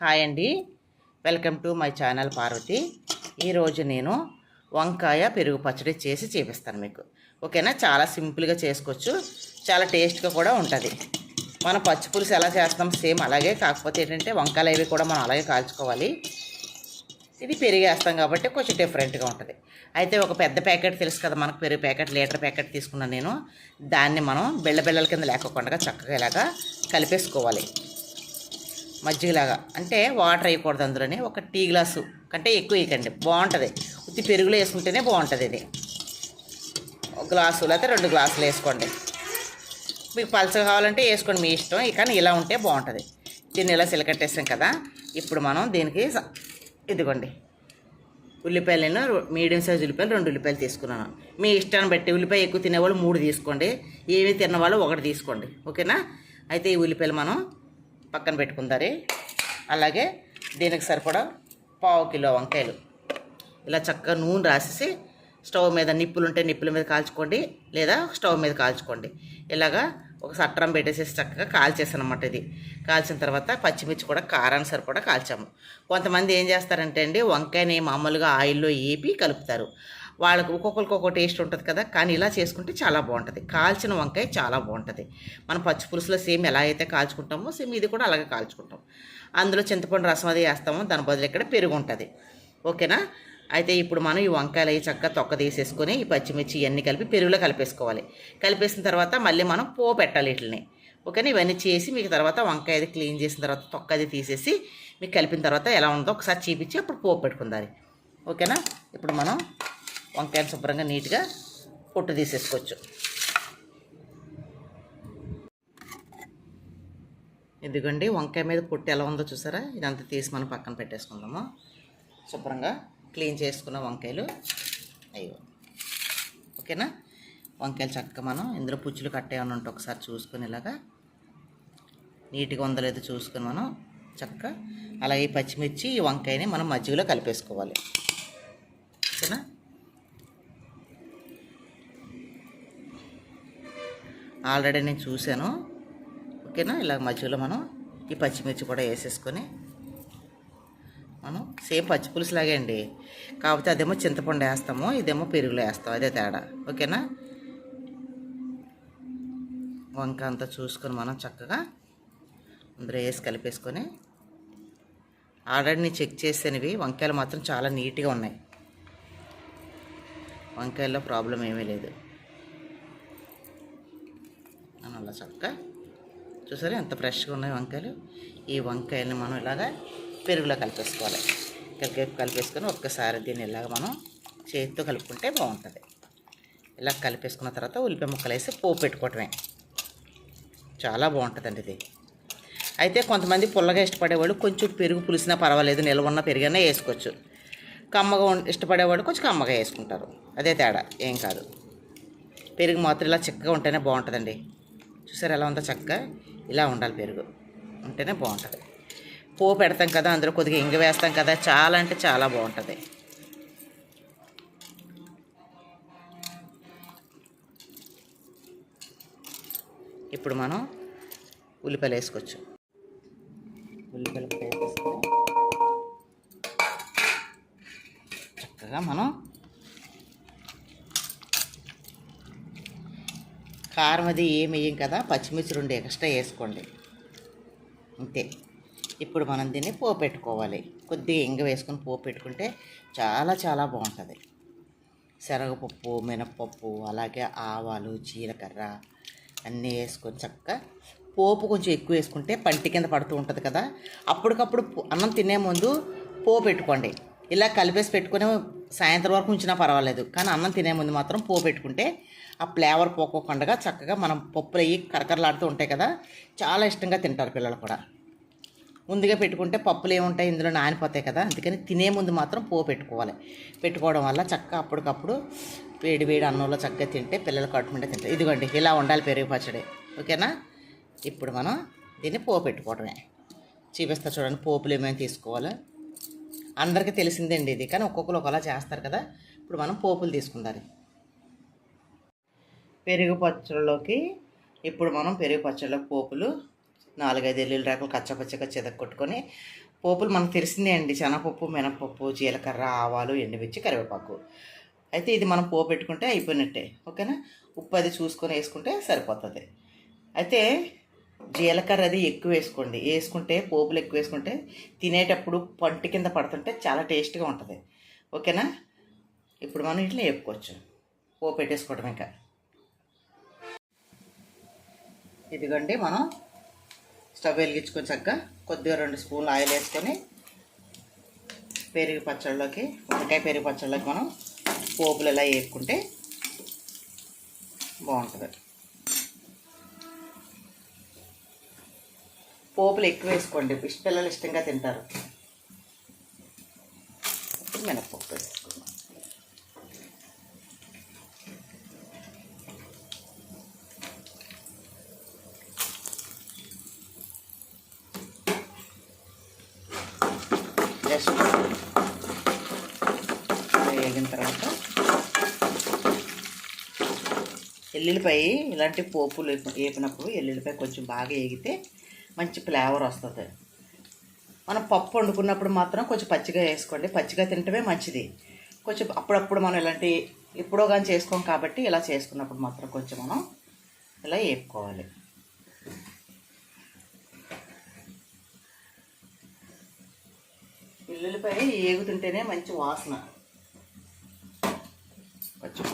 Hi అండి. Welcome to my channel Parvathi. ఈరోజు నేను వంకాయ పెరుగు పచ్చడి చేసి చూపిస్తాను మీకు. ఓకేనా? చాలా సింపుల్గా చేసుకోవచ్చు. చాలా టేస్ట్గా కూడా ఉంటుంది. మనం పచ్చి పులుసు ఎలా చేస్తాం సేమ్ అలాగే కాకపోతే ఏంటంటే వంకాయలు అవి కూడా మనం అలాగే కాల్చుకోవాలి. ఇది పెరిగేస్తాం కాబట్టి కొంచెం డిఫరెంట్గా ఉంటుంది. అయితే ఒక పెద్ద ప్యాకెట్ తెలుసు కదా మనకు పెరుగు ప్యాకెట్ లీటర్ ప్యాకెట్ తీసుకున్నాను నేను. దాన్ని మనం బిళ్ళ బిళ్ళల కింద లేకుండా చక్కగా ఇలాగా కలిపేసుకోవాలి. మజ్జిగలాగా. అంటే వాటర్ వేయకూడదు అందులోనే. ఒక టీ గ్లాసు కంటే ఎక్కువ వేయకండి. బాగుంటుంది. ఉత్తి పెరుగులో వేసుకుంటేనే బాగుంటుంది ఇది. ఒక గ్లాసు లేకపోతే రెండు గ్లాసులు వేసుకోండి. మీకు పలసగా కావాలంటే వేసుకోండి మీ ఇష్టం. కానీ ఇలా ఉంటే బాగుంటుంది. దీన్ని ఇలా సిలకట్టేసాం కదా. ఇప్పుడు మనం దీనికి ఇదిగోండి. ఉల్లిపాయలు మీడియం సైజ్ ఉల్లిపాయలు రెండు ఉల్లిపాయలు తీసుకున్నాను. మీ ఇష్టాన్ని బట్టి ఉల్లిపాయ ఎక్కువ తినేవాళ్ళు మూడు తీసుకోండి. ఏమి తిన్నవాళ్ళు ఒకటి తీసుకోండి. ఓకేనా? అయితే ఈ ఉల్లిపాయలు మనం పక్కన పెట్టుకుందారి అలాగే దీనికి సరిపడా పావు కిలో వంకాయలు. ఇలా చక్కగా నూనె రాసేసి స్టవ్ మీద నిప్పులు ఉంటే నిప్పుల మీద కాల్చుకోండి లేదా స్టవ్ మీద కాల్చుకోండి. ఇలాగా ఒక సట్రం పెట్టేసేసి చక్కగా కాల్చేసాను అనమాట ఇది. కాల్చిన తర్వాత పచ్చిమిర్చి కూడా కారాన్ని సరిపడా కాల్చాము. కొంతమంది ఏం చేస్తారంటే అండి వంకాయని మామూలుగా ఆయిల్లో ఏపి కలుపుతారు. వాళ్ళకు ఒక్కొక్కరికి ఒక్కో టేస్ట్ ఉంటుంది కదా. కానీ ఇలా చేసుకుంటే చాలా బాగుంటుంది. కాల్చిన వంకాయ చాలా బాగుంటుంది. మనం పచ్చి పులుసులో సేమ్ ఎలా అయితే కాల్చుకుంటామో సేమ్ ఇది కూడా అలాగే కాల్చుకుంటాం. అందులో చింతపండు రసం అది వేస్తాము. దాని బదులు ఇక్కడ పెరుగు ఉంటుంది. ఓకేనా? అయితే ఇప్పుడు మనం ఈ వంకాయలు అవి చక్కగా తొక్క తీసేసుకొని ఈ పచ్చిమిర్చి ఇవన్నీ కలిపి పెరుగులో కలిపేసుకోవాలి. కలిపేసిన తర్వాత మళ్ళీ మనం పో పెట్టాలి వీటిని ఓకేనా? ఇవన్నీ చేసి మీకు తర్వాత వంకాయ అది క్లీన్ చేసిన తర్వాత తొక్క అది తీసేసి మీకు కలిపిన తర్వాత ఎలా ఉందో ఒకసారి చూపించి అప్పుడు పోపు పెట్టుకుందాలి ఓకేనా? ఇప్పుడు మనం వంకాయలు శుభ్రంగా నీట్గా పొట్టు తీసేసుకోవచ్చు. ఇదిగోండి వంకాయ మీద పొట్టు ఎలా ఉందో చూసారా? ఇదంతా తీసి మనం పక్కన పెట్టేసుకుందాము. శుభ్రంగా క్లీన్ చేసుకున్న వంకాయలు అయ్యో. ఓకేనా? వంకాయలు చక్కగా మనం ఇందులో పుచ్చులు కట్టేమని ఉంటే ఒకసారి చూసుకుని ఇలాగా నీట్గా ఉందో లేదో చూసుకుని మనం చక్కగా అలాగే పచ్చిమిర్చి ఈ వంకాయని మనం మజ్జిగలో కలిపేసుకోవాలి. ఓకేనా? ఆల్రెడీ నేను చూశాను. ఓకేనా? ఇలా మధ్యలో మనం ఈ పచ్చిమిర్చి కూడా వేసేసుకొని మనం సేమ్ పచ్చి పులుసు లాగే అండి. కాకపోతే అదేమో చింతపండు వేస్తాము ఇదేమో పెరుగులో వేస్తాం అదే తేడా. ఓకేనా? వంక అంతా చూసుకొని మనం చక్కగా అందులో వేసి కలిపేసుకొని ఆల్రెడీ నేను చెక్ చేసేనివి వంకాయలు మాత్రం చాలా నీట్గా ఉన్నాయి. వంకాయల్లో ప్రాబ్లం ఏమీ లేదు. అని అలా చక్కగా చూసారా ఎంత ఫ్రెష్గా ఉన్నాయి వంకాయలు? ఈ వంకాయల్ని మనం ఇలాగా పెరుగులో కలిపేసుకోవాలి. కలిపి కలిపేసుకొని ఒక్కసారి దీన్ని ఇలాగ మనం చేతితో కలుపుకుంటే బాగుంటుంది. ఇలా కలిపేసుకున్న తర్వాత ఉల్లిపాయ ముక్కలు వేసి పోపు పెట్టుకోవటమే. చాలా బాగుంటుందండి ఇది. అయితే కొంతమంది పుల్లగా ఇష్టపడేవాళ్ళు కొంచెం పెరుగు పులిసినా పర్వాలేదు నిల్వ ఉన్న పెరుగనే వేసుకోవచ్చు. కమ్మగా ఇష్టపడేవాడు ఇష్టపడేవాళ్ళు కొంచెం కమ్మగా వేసుకుంటారు. అదే తేడా ఏం కాదు. పెరుగు మాత్రం ఇలా చిక్కగా ఉంటేనే బాగుంటుందండి. చూసారు ఎలా ఉందో చక్కగా? ఇలా ఉండాలి పెరుగు. ఉంటేనే బాగుంటుంది. పో పెడతాం కదా అందులో కొద్దిగా ఇంగ వేస్తాం కదా చాలా అంటే చాలా బాగుంటుంది. ఇప్పుడు మనం ఉల్లిపాయలు వేసుకోవచ్చు. ఉల్లిపాయలు చక్కగా మనం కారం అది ఏం వేయం కదా పచ్చిమిర్చి రెండు ఎక్స్ట్రా వేసుకోండి. అంతే. ఇప్పుడు మనం దీన్ని పోపు పెట్టుకోవాలి. కొద్దిగా ఇంగ వేసుకొని పోపు పెట్టుకుంటే చాలా చాలా బాగుంటుంది. శనగపప్పు మినప్పప్పు అలాగే ఆవాలు జీలకర్ర అన్నీ వేసుకొని చక్కగా పోపు కొంచెం ఎక్కువ వేసుకుంటే పంటి కింద పడుతూ ఉంటుంది కదా అప్పటికప్పుడు అన్నం తినే ముందు పోపు పెట్టుకోండి. ఇలా కలిపేసి పెట్టుకుని సాయంత్రం వరకు ఉంచినా పర్వాలేదు. కానీ అన్నం తినే ముందు మాత్రం పో పెట్టుకుంటే ఆ ఫ్లేవర్ పోకోకుండా చక్కగా మనం పప్పులు అయ్యి కరకరలాడుతూ ఉంటాయి కదా చాలా ఇష్టంగా తింటారు పిల్లలు కూడా. ముందుగా పెట్టుకుంటే పప్పులు ఏముంటాయి ఇందులో నానిపోతాయి కదా అందుకని తినే ముందు మాత్రం పో పెట్టుకోవాలి. పెట్టుకోవడం వల్ల చక్కగా అప్పటికప్పుడు వేడి వేడి అన్నంలో చక్కగా తింటే పిల్లలు కట్టుకుంటే తింటారు. ఇదిగోండి ఇలా ఉండాలి పెరుగు పచ్చడి. ఓకేనా? ఇప్పుడు మనం దీన్ని పో పెట్టుకోవడమే. చూపిస్తా చూడండి పోపులు ఏమైనా తీసుకోవాలి. అందరికీ తెలిసిందండి ఇది. కానీ ఒక్కొక్కరు ఒకలా చేస్తారు కదా. ఇప్పుడు మనం పోపులు తీసుకుందాం. పెరుగు పచ్చళ్ళలోకి ఇప్పుడు మనం పెరుగు పచ్చళ్ళకి పోపులు నాలుగైదు ఎల్లుల్లి రేకలు కచ్చపచ్చగా చెదక్కొట్టుకొని పోపులు మనకు తెలిసిందే అండి. శనగపప్పు మినపప్పు జీలకర్ర ఆవాలు ఎండుమిర్చి కరివేపాకు. అయితే ఇది మనం పోపు పెట్టుకుంటే అయిపోయినట్టే. ఓకేనా? ఉప్పు అది చూసుకొని వేసుకుంటే సరిపోతుంది. అయితే జీలకర్ర అది ఎక్కువ వేసుకోండి. వేసుకుంటే పోపులు ఎక్కువ వేసుకుంటే తినేటప్పుడు పంటి కింద పడుతుంటే చాలా టేస్ట్గా ఉంటుంది. ఓకేనా? ఇప్పుడు మనం ఇట్లా వేపుకోవచ్చు. పోపు పెట్టేసుకోవడం ఇంకా. ఇదిగోండి మనం స్టవ్ వెలిగించుకొని కొద్దిగా రెండు స్పూన్లు ఆయిల్ వేసుకొని పెరుగు పచ్చళ్ళలోకి వంకాయ పెరుగు పచ్చళ్ళలోకి మనం పోపులు ఇలా వేపుకుంటే బాగుంటుంది. పోపులు ఎక్కువ వేసుకోండి. ఇష్ట పిల్లలు ఇష్టంగా తింటారు. ఇప్పుడు మినప్పప్పు వేసుకుందాం జస్ట్ వేగిన తర్వాత ఎల్లుల్లిపాయ ఇలాంటి పోపులు వేపినప్పుడు ఎల్లుల్లిపాయ కొంచెం బాగా వేగితే మంచి ఫ్లేవర్ వస్తుంది. మనం పప్పు వండుకున్నప్పుడు మాత్రం కొంచెం పచ్చిగా వేసుకోండి. పచ్చిగా తింటమే మంచిది. కొంచెం అప్పుడప్పుడు మనం ఇలాంటి ఎప్పుడో కానీ చేసుకోం కాబట్టి ఇలా చేసుకున్నప్పుడు మాత్రం కొంచెం మనం ఇలా వేపుకోవాలి. ఎల్లుల్లిపాయ ఏగుతుంటేనే మంచి వాసన కొంచెం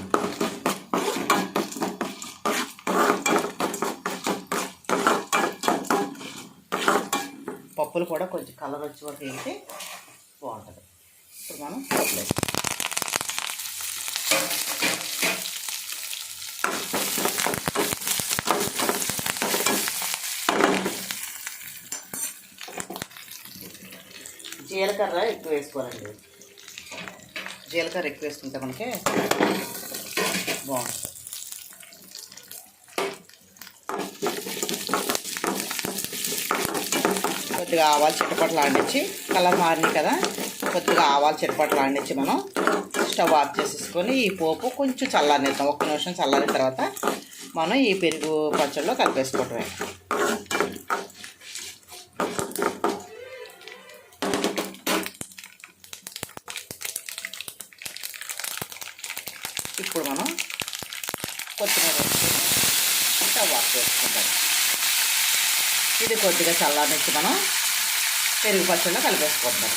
పప్పులు కూడా కొంచెం కలర్ వచ్చే వరకు వేస్తే బాగుంటుంది. ఇప్పుడు మనం పప్పులు జీలకర్ర ఎక్కువ వేసుకోవాలండి. జీలకర్ర ఎక్కువ వేసుకుంటే మనకి బాగుంటుంది. కొద్దిగా ఆవాలు చిట్టపట్లు ఆడించి కలర్ మారినాయి కదా కొద్దిగా ఆవాలు చిట్టపట్లు ఆడించి మనం స్టవ్ ఆఫ్ చేసేసుకొని ఈ పోపు కొంచెం చల్లారిద్దాం ఒక్క నిమిషం చల్లారిన తర్వాత మనం ఈ పెరుగు పచ్చడిలో కలిపేసుకోవటమే. ఇప్పుడు మనం కొత్తిమీర స్టవ్ ఆఫ్ చేసుకుంటాం ఇది కొద్దిగా చల్లనిచ్చి మనం పెరుగు పచ్చడిలో కలిపేసుకుంటాం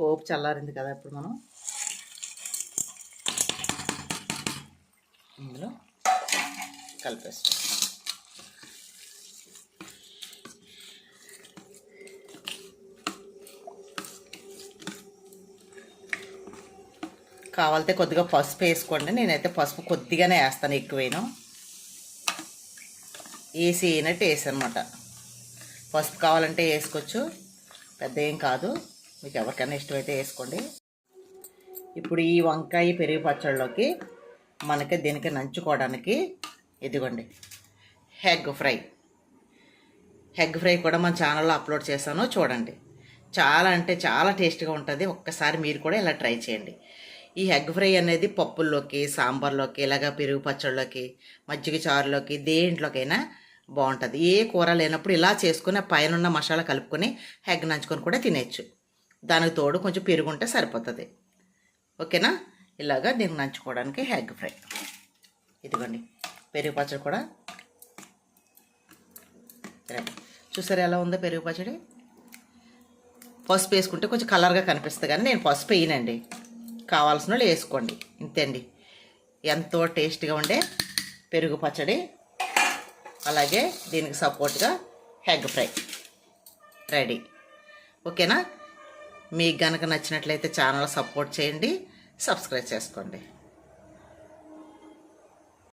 పోపు చల్లారింది కదా ఇప్పుడు మనం. ఇందులో కలిపేస్తాం కావాలితే కొద్దిగా పసుపు వేసుకోండి. నేనైతే పసుపు కొద్దిగానే వేస్తాను ఎక్కువేను. ఏసీ అయినట్టు వేసి అనమాట పసుపు కావాలంటే వేసుకోవచ్చు పెద్ద ఏం కాదు. మీకు ఎవరికైనా ఇష్టమైతే వేసుకోండి. ఇప్పుడు ఈ వంకాయ పెరుగు పచ్చళ్ళలోకి మనకి దీనికి నంచుకోవడానికి ఇదిగోండి హెగ్ ఫ్రై. హెగ్ ఫ్రై కూడా మన ఛానల్లో అప్లోడ్ చేశాను చూడండి. చాలా అంటే చాలా టేస్ట్గా ఉంటుంది. ఒక్కసారి మీరు కూడా ఇలా ట్రై చేయండి. ఈ ఎగ్ ఫ్రై అనేది పప్పుల్లోకి సాంబార్లోకి ఇలాగ పెరుగు పచ్చళ్ళలోకి మజ్జిగ చారులోకి దేంట్లోకైనా బాగుంటుంది. ఏ కూర లేనప్పుడు ఇలా చేసుకుని ఆ పైన ఉన్న మసాలా కలుపుకొని హెగ్ నంచుకొని కూడా తినేచ్చు దానికి తోడు కొంచెం పెరుగు ఉంటే సరిపోతుంది. ఓకేనా? ఇలాగా దీన్ని నంచుకోవడానికి హెగ్ ఫ్రై. ఇదిగోండి. పెరుగు పచ్చడి కూడా. చూసారు చూసారా ఎలా ఉందో పెరుగు పచ్చడి? పసుపు వేసుకుంటే కొంచెం కలర్గా కనిపిస్తుంది కానీ నేను పసుపు వేయనండి. కావాల్సిన వాళ్ళు వేసుకోండి. ఇంతే అండి. ఎంతో టేస్ట్గా ఉండే పెరుగు పచ్చడి. అలాగే దీనికి సపోర్ట్గా హెగ్ ఫ్రై రెడీ. ఓకేనా? మీకు గనక నచ్చినట్లయితే ఛానల్ సపోర్ట్ చేయండి సబ్స్క్రైబ్ చేసుకోండి.